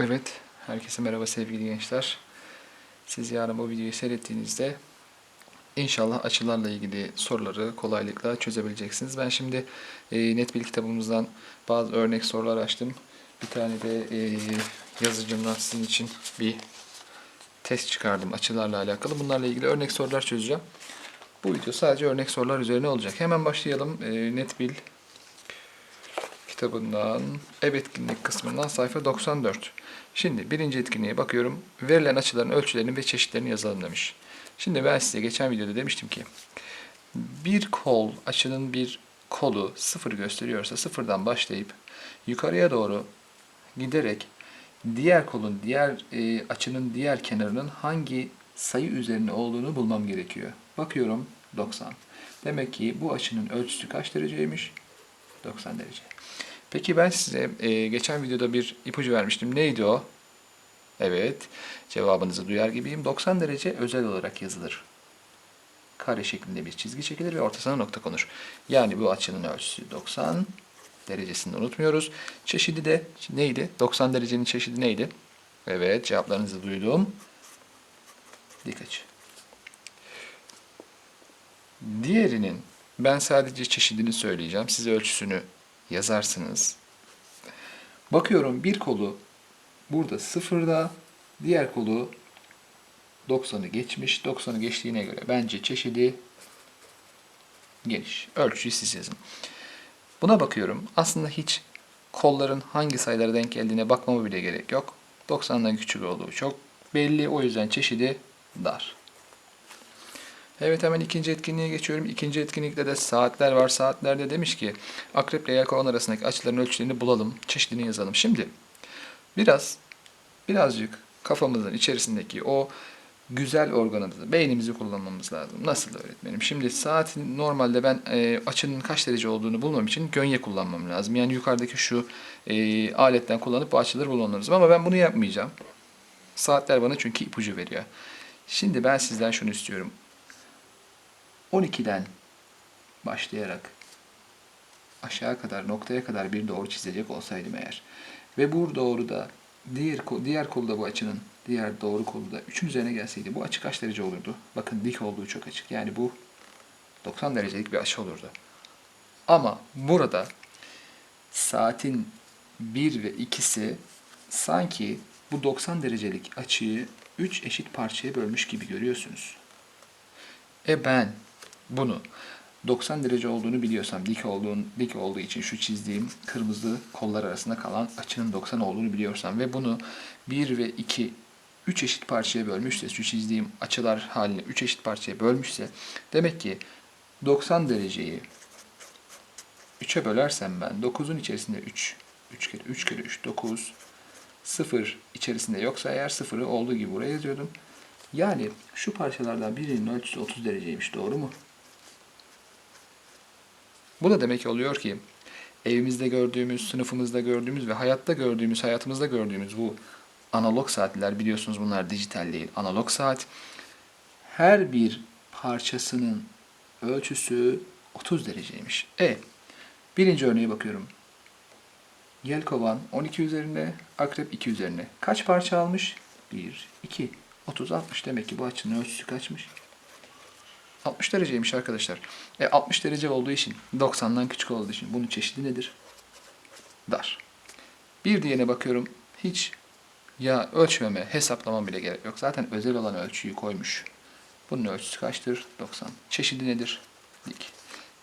Evet, herkese merhaba sevgili gençler. Siz yarın bu videoyu seyrettiğinizde inşallah açılarla ilgili soruları kolaylıkla çözebileceksiniz. Ben şimdi e, Netbil kitabımızdan bazı örnek sorular açtım. Bir tane de e, yazıcımdan sizin için bir test çıkardım açılarla alakalı. Bunlarla ilgili örnek sorular çözeceğim. Bu video sadece örnek sorular üzerine olacak. Hemen başlayalım. E, Netbil kitabından ev etkinlik kısmından sayfa 94. Şimdi birinci etkinliğe bakıyorum. Verilen açıların ölçülerini ve çeşitlerini yazalım demiş. Şimdi ben size geçen videoda demiştim ki bir kol açının bir kolu sıfır gösteriyorsa sıfırdan başlayıp yukarıya doğru giderek diğer kolun diğer e, açının diğer kenarının hangi sayı üzerine olduğunu bulmam gerekiyor. Bakıyorum 90. Demek ki bu açının ölçüsü kaç dereceymiş? 90 derece. Peki ben size e, geçen videoda bir ipucu vermiştim. Neydi o? Evet, cevabınızı duyar gibiyim. 90 derece özel olarak yazılır. Kare şeklinde bir çizgi çekilir ve ortasına nokta konur. Yani bu açının ölçüsü 90 derecesini unutmuyoruz. Çeşidi de neydi? 90 derecenin çeşidi neydi? Evet, cevaplarınızı duydum. Dik açı. Diğerinin ben sadece çeşidini söyleyeceğim. Size ölçüsünü yazarsınız. Bakıyorum bir kolu burada sıfırda, diğer kolu 90'ı geçmiş. 90'ı geçtiğine göre bence çeşidi geniş. Ölçüyü siz yazın. Buna bakıyorum. Aslında hiç kolların hangi sayılara denk geldiğine bakmama bile gerek yok. 90'dan küçük olduğu çok belli. O yüzden çeşidi dar. Evet hemen ikinci etkinliğe geçiyorum. İkinci etkinlikte de saatler var. Saatlerde demiş ki akrep ile yelkovan arasındaki açıların ölçülerini bulalım. Çeşidini yazalım. Şimdi biraz birazcık kafamızın içerisindeki o güzel organımızı, beynimizi kullanmamız lazım. Nasıl öğretmenim? Şimdi saatin normalde ben e, açının kaç derece olduğunu bulmam için gönye kullanmam lazım. Yani yukarıdaki şu e, aletten kullanıp bu açıları bulmam lazım. Ama ben bunu yapmayacağım. Saatler bana çünkü ipucu veriyor. Şimdi ben sizden şunu istiyorum. 12'den başlayarak aşağı kadar noktaya kadar bir doğru çizecek olsaydım eğer ve bu doğruda diğer diğer kolda bu açının diğer doğru kolda 3'ün üzerine gelseydi bu açı kaç derece olurdu? Bakın dik olduğu çok açık. Yani bu 90 derecelik bir açı olurdu. Ama burada saatin 1 ve 2'si sanki bu 90 derecelik açıyı 3 eşit parçaya bölmüş gibi görüyorsunuz. E ben bunu 90 derece olduğunu biliyorsam, dik olduğun, dik olduğu için şu çizdiğim kırmızı kollar arasında kalan açının 90 olduğunu biliyorsam ve bunu 1 ve 2 3 eşit parçaya bölmüşse, şu çizdiğim açılar haline 3 eşit parçaya bölmüşse demek ki 90 dereceyi 3'e bölersem ben 9'un içerisinde 3, 3 kere 3 kere 3 9 0 içerisinde yoksa eğer 0'ı olduğu gibi buraya yazıyordum. Yani şu parçalardan birinin ölçüsü 30 dereceymiş. Doğru mu? Bu da demek oluyor ki evimizde gördüğümüz, sınıfımızda gördüğümüz ve hayatta gördüğümüz, hayatımızda gördüğümüz bu analog saatler biliyorsunuz bunlar dijital değil. Analog saat her bir parçasının ölçüsü 30 dereceymiş. E birinci örneğe bakıyorum. Yelkovan 12 üzerinde, akrep 2 üzerine. Kaç parça almış? 1, 2, 30, 60. Demek ki bu açının ölçüsü kaçmış? 60 dereceymiş arkadaşlar. E 60 derece olduğu için 90'dan küçük olduğu için bunun çeşidi nedir? Dar. Bir diğerine bakıyorum. Hiç ya ölçmeme, hesaplamam bile gerek yok. Zaten özel olan ölçüyü koymuş. Bunun ölçüsü kaçtır? 90. Çeşidi nedir? Dik.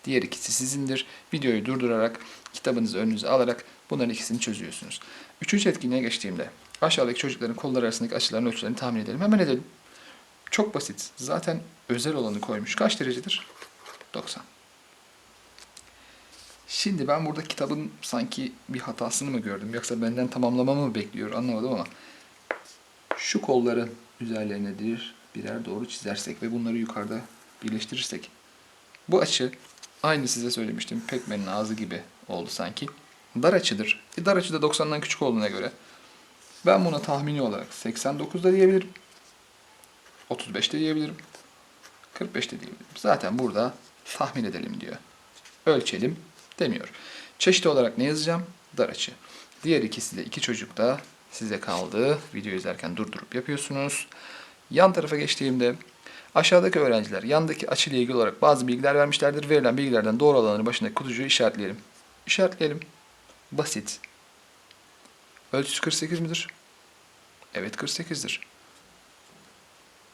Diğer ikisi sizindir. Videoyu durdurarak, kitabınızı önünüze alarak bunların ikisini çözüyorsunuz. Üçüncü etkinliğe geçtiğimde aşağıdaki çocukların kolları arasındaki açıların ölçülerini tahmin edelim. Hemen edelim. Çok basit. Zaten özel olanı koymuş. Kaç derecedir? 90. Şimdi ben burada kitabın sanki bir hatasını mı gördüm yoksa benden tamamlamamı mı bekliyor anlamadım ama şu kolların üzerlerine bir birer doğru çizersek ve bunları yukarıda birleştirirsek bu açı aynı size söylemiştim pekmenin ağzı gibi oldu sanki. Dar açıdır. E dar açı da 90'dan küçük olduğuna göre ben buna tahmini olarak 89 da diyebilirim. 35 de diyebilirim. 45 de diyebilirim. Zaten burada tahmin edelim diyor. Ölçelim demiyor. Çeşit olarak ne yazacağım? Dar açı. Diğer ikisi de iki çocuk da size kaldı. Video izlerken durdurup yapıyorsunuz. Yan tarafa geçtiğimde aşağıdaki öğrenciler yandaki açıyla ilgili olarak bazı bilgiler vermişlerdir. Verilen bilgilerden doğru olanların başındaki kutucuğu işaretleyelim. İşaretleyelim. Basit. Ölçüsü 48 midir? Evet 48'dir.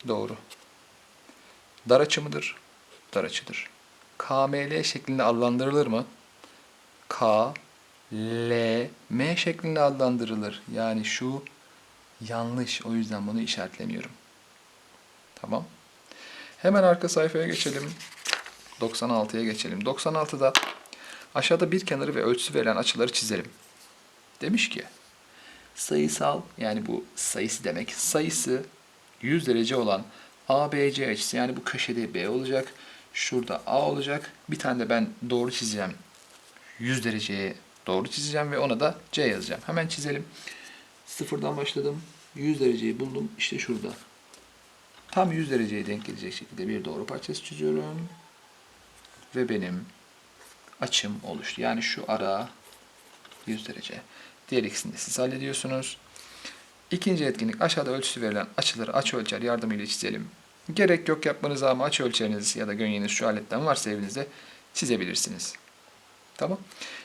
Doğru. Dar açı mıdır? Dar açıdır. KML şeklinde adlandırılır mı? K, L, M şeklinde adlandırılır. Yani şu yanlış. O yüzden bunu işaretlemiyorum. Tamam. Hemen arka sayfaya geçelim. 96'ya geçelim. 96'da aşağıda bir kenarı ve ölçüsü verilen açıları çizelim. Demiş ki sayısal yani bu sayısı demek. Sayısı 100 derece olan ABC açısı yani bu köşede B olacak. Şurada A olacak. Bir tane de ben doğru çizeceğim. 100 dereceye doğru çizeceğim ve ona da C yazacağım. Hemen çizelim. Sıfırdan başladım. 100 dereceyi buldum. İşte şurada. Tam 100 dereceye denk gelecek şekilde bir doğru parçası çiziyorum. Ve benim açım oluştu. Yani şu ara 100 derece. Diğer ikisini de siz hallediyorsunuz. İkinci etkinlik aşağıda ölçüsü verilen açıları açı ölçer yardımıyla çizelim. Gerek yok yapmanıza ama açı ölçeriniz ya da gönyeniz şu aletten varsa evinizde çizebilirsiniz. Tamam.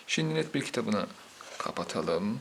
Şimdi net bir kitabını kapatalım.